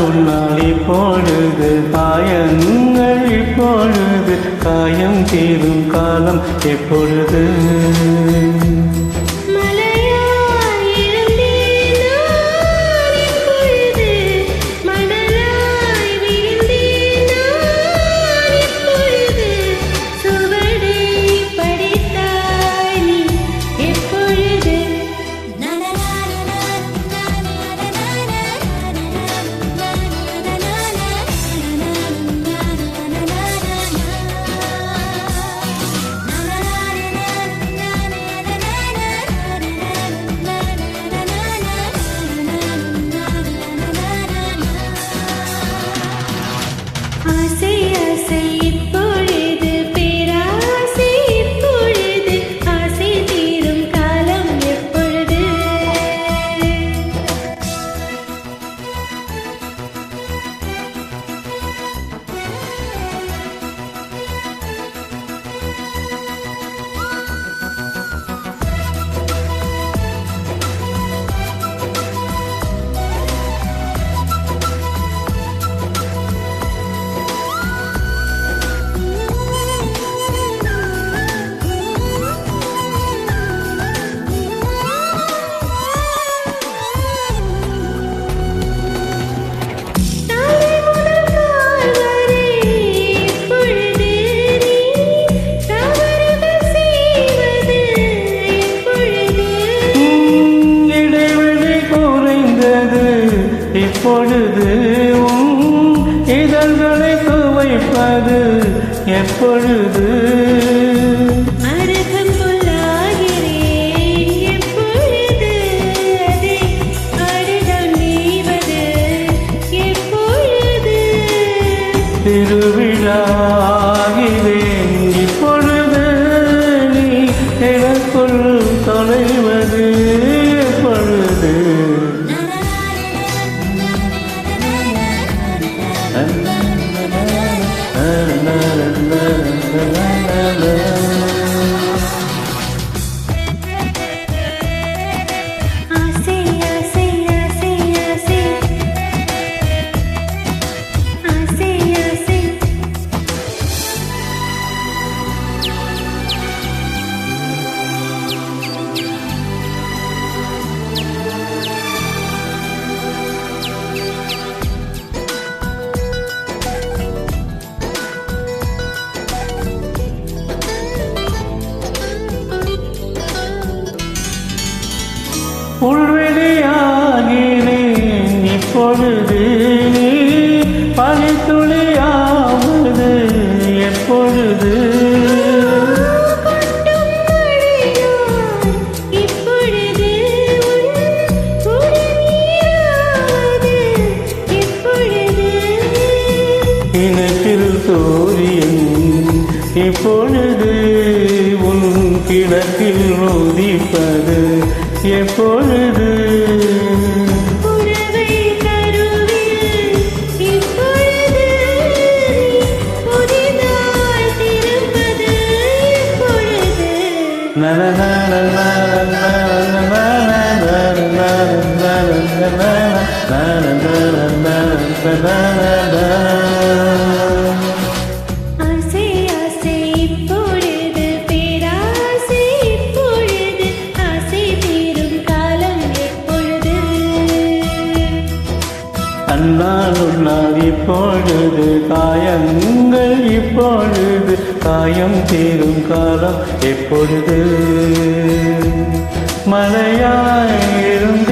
அண்ணால் உன்னால் இப்பொழுது காயங்கள் இப்பொழுது காயம் தீரும் காலம் எப்பொழுது? இப்பொழுது இதழ்களை துவைப்பது எப்பொழுது? அரகம் உள்வெளியாகிறேன் இப்பொழுது நீ பனித்துளியாவது எப்பொழுது? கொட்டும் உன் குடிநீராவது சூரியன் இப்பொழுது உன் எப்பொழுது உறவை கருவில் இப்பொழுது புதிதாய் இப்பொழுது காயங்கள் இப்பொழுது காயம் தீரும் காலம் எப்பொழுது? மழையாயிருங்க